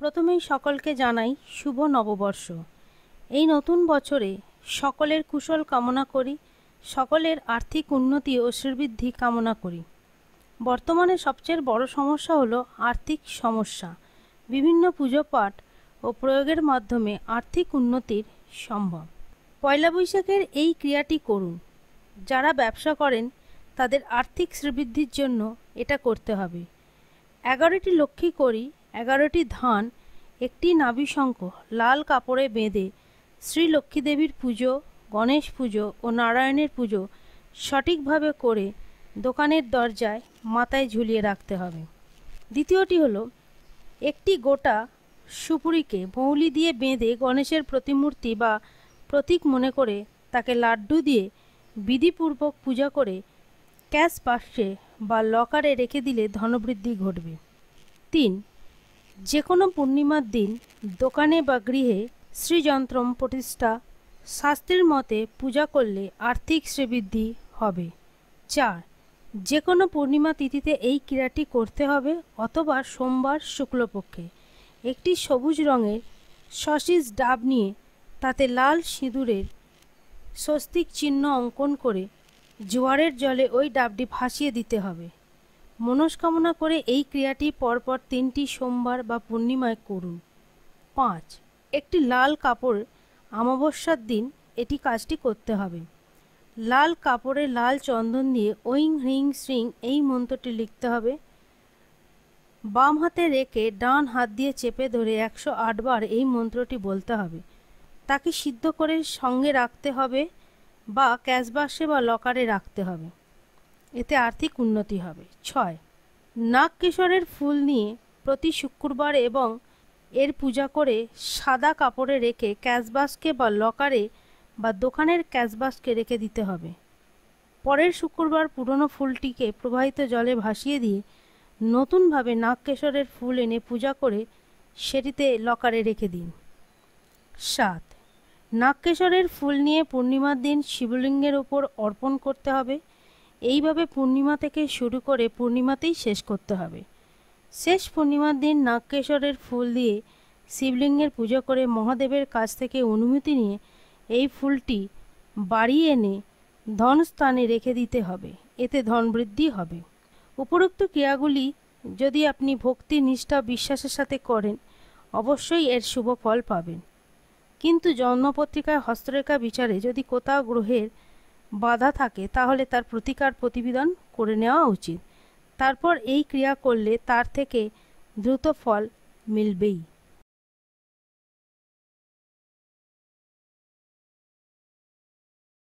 প্রথমেই সকলকে জানাই শুভ নববর্ষ। এই নতুন বছরে সকলের কুশল কামনা করি, সকলের আর্থিক উন্নতি ও শ্রীবৃদ্ধি কামনা করি। বর্তমানে সবচেয়ে বড় সমস্যা হলো আর্থিক সমস্যা। বিভিন্ন পুজো পাঠ ও প্রয়োগের মাধ্যমে আর্থিক উন্নতির সম্ভব। পয়লা বৈশাখের এই ক্রিয়াটি করুন। যারা ব্যবসা করেন, তাদের আর্থিক শ্রীবৃদ্ধির জন্য এটা করতে হবে। এগারোটি লক্ষ্মী করি এগারোটি ধান, একটি নাভিশঙ্খ লাল কাপড়ে বেঁধে শ্রী লক্ষ্মী দেবীর পুজো, গণেশ পুজো ও নারায়ণের পুজো সঠিকভাবে করে দোকানের দরজায় মাথায় ঝুলিয়ে রাখতে হবে। দ্বিতীয়টি হলো, একটি গোটা সুপুরিকে মৌলি দিয়ে বেঁধে গণেশের প্রতিমূর্তি বা প্রতীক মনে করে তাকে লাড্ডু দিয়ে বিধিপূর্বক পূজা করে ক্যাশ বাক্সে বা লকারে রেখে দিলে ধনবৃদ্ধি ঘটবে। তিন যে কোনো পূর্ণিমার দিন দোকানে বা গৃহে শ্রীযন্ত্রম প্রতিষ্ঠা, শাস্ত্রের মতে পূজা করলে আর্থিক শ্রীবৃদ্ধি হবে। চার যে কোনো পূর্ণিমা তিথিতে এই ক্রীড়াটি করতে হবে অথবা সোমবার শুক্লপক্ষে। একটি সবুজ রঙের সসিস ডাব নিয়ে তাতে লাল সিঁদুরের স্বস্তিক চিহ্ন অঙ্কন করে, জোয়ারের জলে ওই ডাবটি ভাসিয়ে দিতে হবে। মনস্কামনা করে এই ক্রিয়াটি পরপর তিনটি সোমবার বা পূর্ণিমায় করুন। পাঁচ, একটি লাল কাপড় অমাবস্যার দিন এটি কাজটি করতে হবে। লাল কাপড়ে লাল চন্দন দিয়ে ওইং হ্রিং শ্রিং এই মন্ত্রটি লিখতে হবে। বাম হাতে রেখে ডান হাত দিয়ে চেপে ধরে একশো আটবার এই মন্ত্রটি বলতে হবে। তাকে সিদ্ধ করে সঙ্গে রাখতে হবে বা ক্যাশবাক্সে বা লকারে রাখতে হবে। এতে আর্থিক উন্নতি হবে। ছয়। নাগকেশরের ফুল নিয়ে প্রতি শুক্রবার এবং এর পূজা করে সাদা কাপড়ে রেখে ক্যাশবাসকে বা লকারে বা দোকানের ক্যাশবাসকে রেখে দিতে হবে। পরের শুক্রবার পুরনো ফুলটিকে প্রবাহিত জলে ভাসিয়ে দিয়ে নতুনভাবে নাগকেশরের ফুল এনে পূজা করে সেটিতে লকারে রেখে দিন। সাত। নাগকেশরের ফুল নিয়ে পূর্ণিমার দিন শিবলিঙ্গের ওপর অর্পণ করতে হবে। এইভাবে পূর্ণিমা থেকে শুরু করে পূর্ণিমাতেই শেষ করতে হবে। শেষ পূর্ণিমার দিন নাগকেশরের ফুল দিয়ে শিবলিঙ্গের পুজো করে মহাদেবের কাছ থেকে অনুমতি নিয়ে এই ফুলটি বাড়ি এনে ধন স্থানে রেখে দিতে হবে। এতে ধন বৃদ্ধি হবে। উপরোক্ত ক্রিয়াগুলি যদি আপনি ভক্তি, নিষ্ঠা, বিশ্বাসের সাথে করেন, অবশ্যই এর শুভ ফল পাবেন। কিন্তু জন্মপত্রিকায় হস্তরেখা বিচারে যদি কোথাও গ্রহের বাধা থাকে, তাহলে তার প্রতিকার প্রতিবেদন করে নেওয়া উচিত। তারপর এই ক্রিয়া করলে তার থেকে দ্রুত ফল মিলবেই।